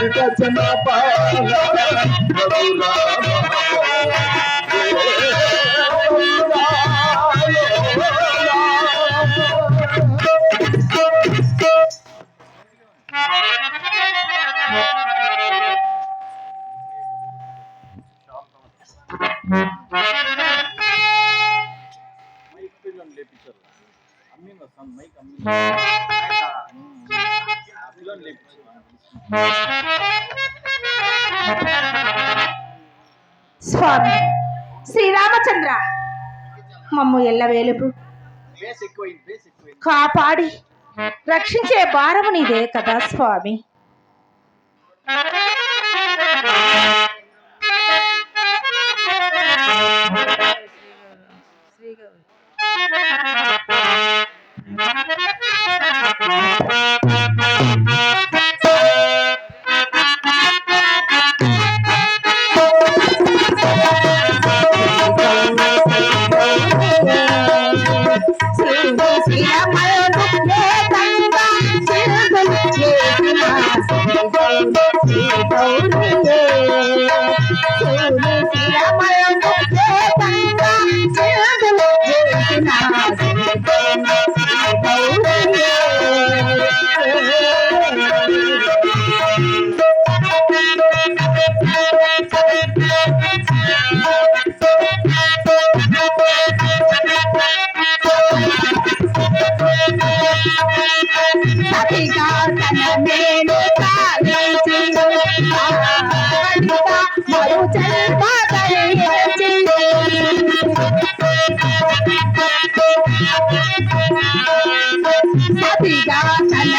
రచన పాల పిల్లలు స్వామి శ్రీరామచంద్ర మమ్ము ఎల్లవేలుపు బేస్ కాపాడి రక్షించే భారము నీదే కదా స్వామి. సతిగా తన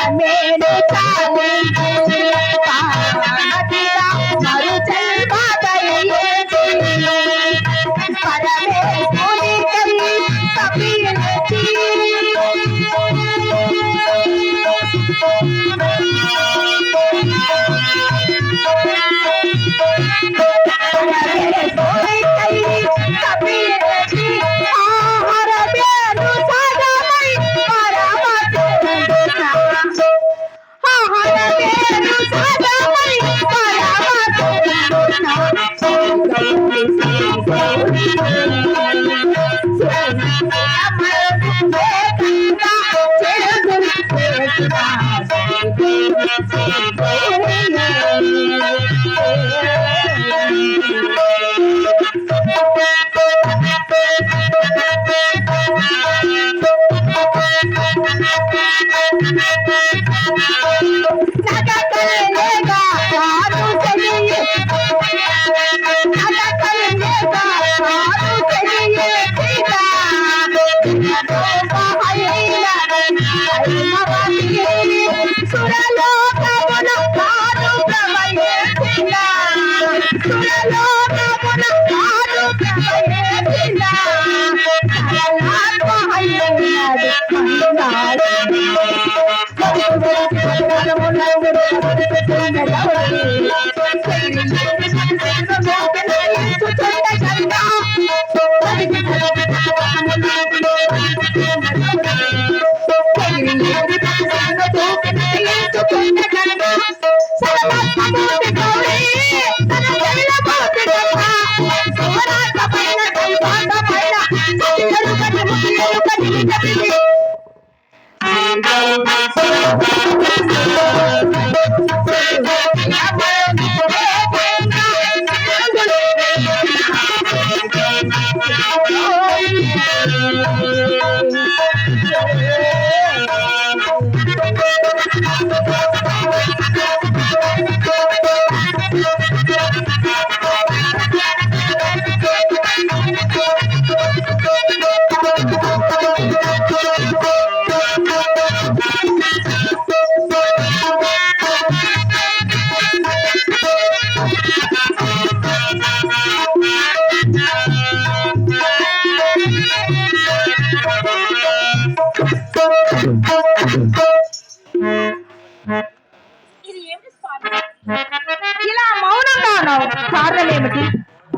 ఇలా మౌనంగా ఉన్నావు. కారణం ఏమిటి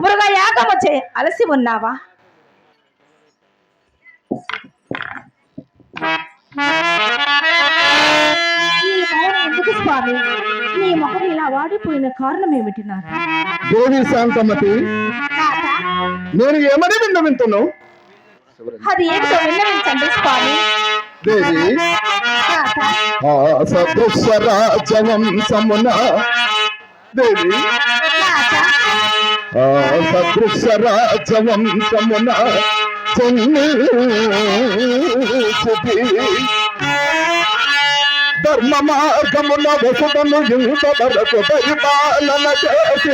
మురుగా యాగం వచ్చే అలసి ఉన్నావా? ఎందుకు స్వామి? నీ ముఖం ఇలా వాడిపోయిన కారణం ఏమిటి నాథ దేవి శాంతమతి. నాథ నేను ఏమని విన్నవింతును? అది ఏమిటో విన్నవించండి స్వామి. దేవి. నాథ ఆ సదృశ రాజవం సమున. దేవి. నాథ ఆ సదృశ రాజవం సమున. చెన్ని ధర్మ మార్గమున వసుడను ఇంతవరకు పరిపాలన చేసి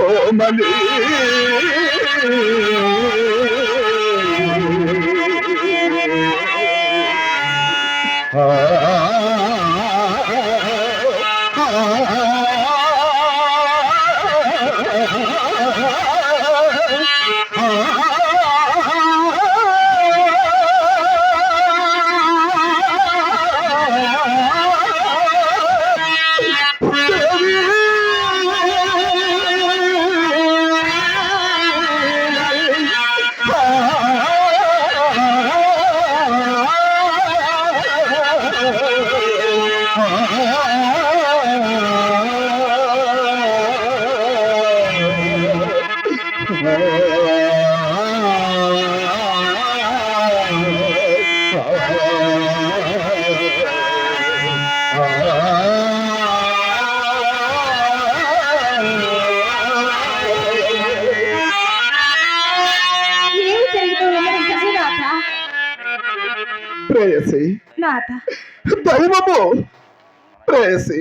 కోమలి ప్రేయసి దైవము ప్రేయసి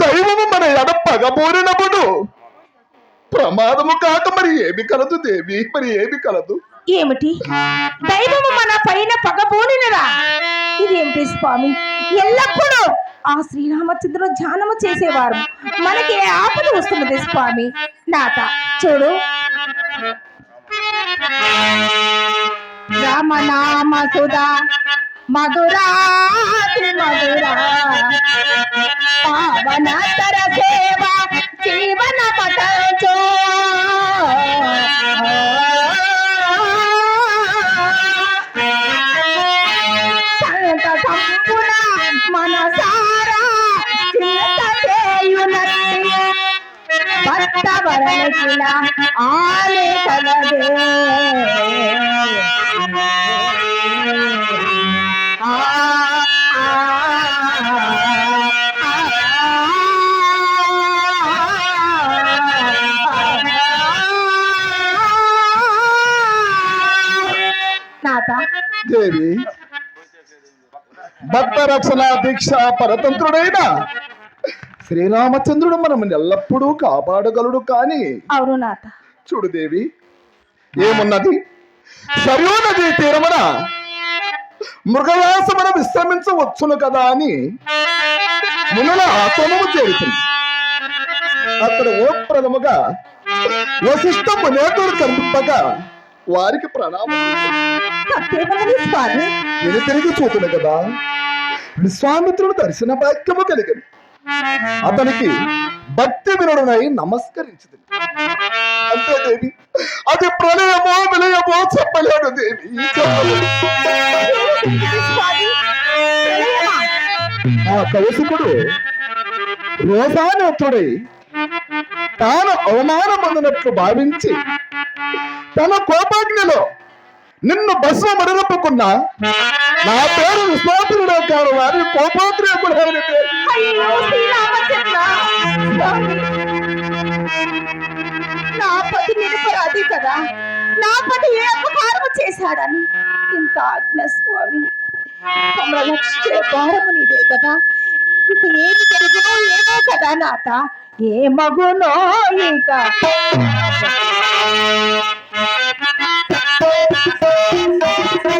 దైవము మన ఎడ పగబోరినప్పుడు ప్రమాదము కాక మరి ఏమి కలదు దేవి మరి ఏమి కలదు ఏమిటి? దైవము మన పైన పగబోనినరా ఇదేమిటి స్వామి? ఎల్లప్పుడూ ఆ శ్రీరామచంద్రుడు ధ్యానము చేసేవారు. మనకి ఏ ఆపద వస్తున్నది స్వామి. నాత చూడు. రామ నామ సుధా మధురాతి మధురా. పావనతర సేవ జీవన పటచో. భక్త వరణకిల ఆలే కలదే ఆ నాత దేవి భక్త రక్షణ దీక్ష పరతంత్రుడైన శ్రీరామచంద్రుడు మనం ఎల్లప్పుడూ కాపాడగలడు కాని. అవును చూడు దేవి ఏమున్నది? సరియు నది తీరమున మృగయాసమున విశ్రమించవచ్చును కదా అని మునుల ఆశ్రమము చేరుతుంది. అక్కడ ఓప్రదముగా వశిష్ఠ మునేతుడు కనిపింపగా వారికి ప్రణామం. తిరిగి చూతును కదా. విశ్వామిత్రుడు దర్శన భాగ్యము కలిగను. అతనికి భక్తి వినుడునై నమస్కరించింది అంతే దేవి అది ప్రళయమో విలయమో చెప్పలేడు దేవి ఆ కౌశికుడు రోసానేతుడై తాను అవమానమొందినట్లు భావించి తన కోపాగ్నిలో నిన్ను భస్మ మరగప్పుకున్నా నా పేరు విశ్వాసుడే కాదు వారి స్వామి నా పతి నిరపరాధి కదా. నా పతి ఏ అపకారము చేశాడని? ఇంత ఆజ్ఞ స్వామి. తమర రక్షించే భారము నీదే కదా. ఇక ఏమి జరుగునో ఏమో కదా నాత ఏ మగునో ఇక. సామ్రతలయ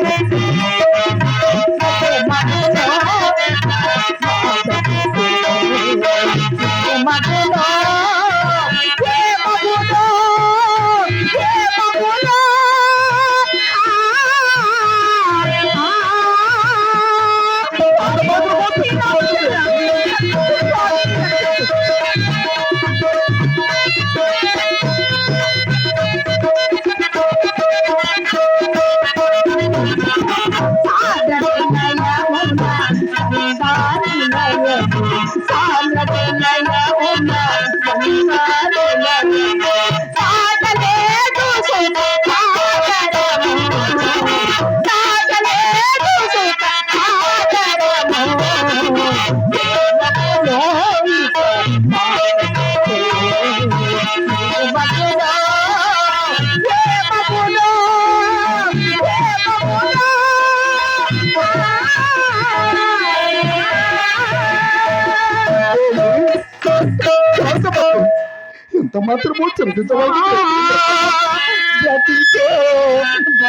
ఎంత మాత్రమో చింతించవలసి బ్రతికే ఏకాంత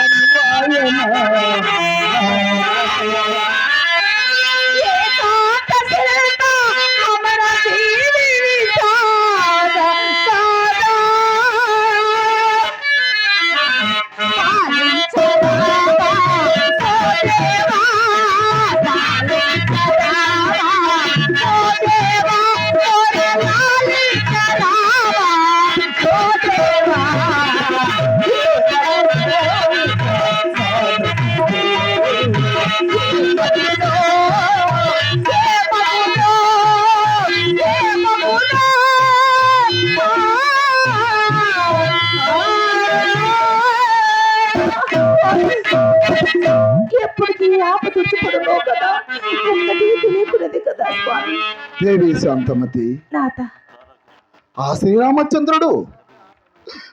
ఎప్పటికీ ఆపద వచ్చి కదా? ఒక్కటి తెలియకున్నది కదా స్వామి? దేవి శాంతమతి. నాథ. ఆ శ్రీరామచంద్రుడు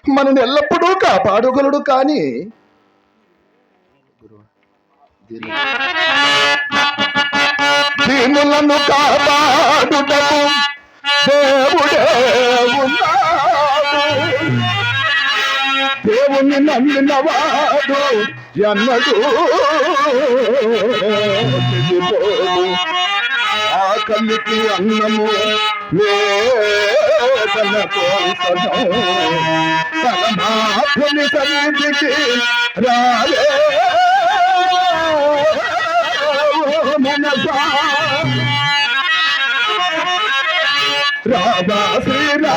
మనని ఎల్లప్పుడూ కాపాడుగలడు కానీ దీనులను కాపాడుటకు దేవుని నమ్మినవాడు ఎన్నడు చెడిపోడు. ఆకలికి అన్నము వేదన కోసము పరమాత్ముని సన్నిధికి రాలే మనసా రాధా శ్రీరా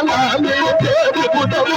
బలమే తెలుపుతము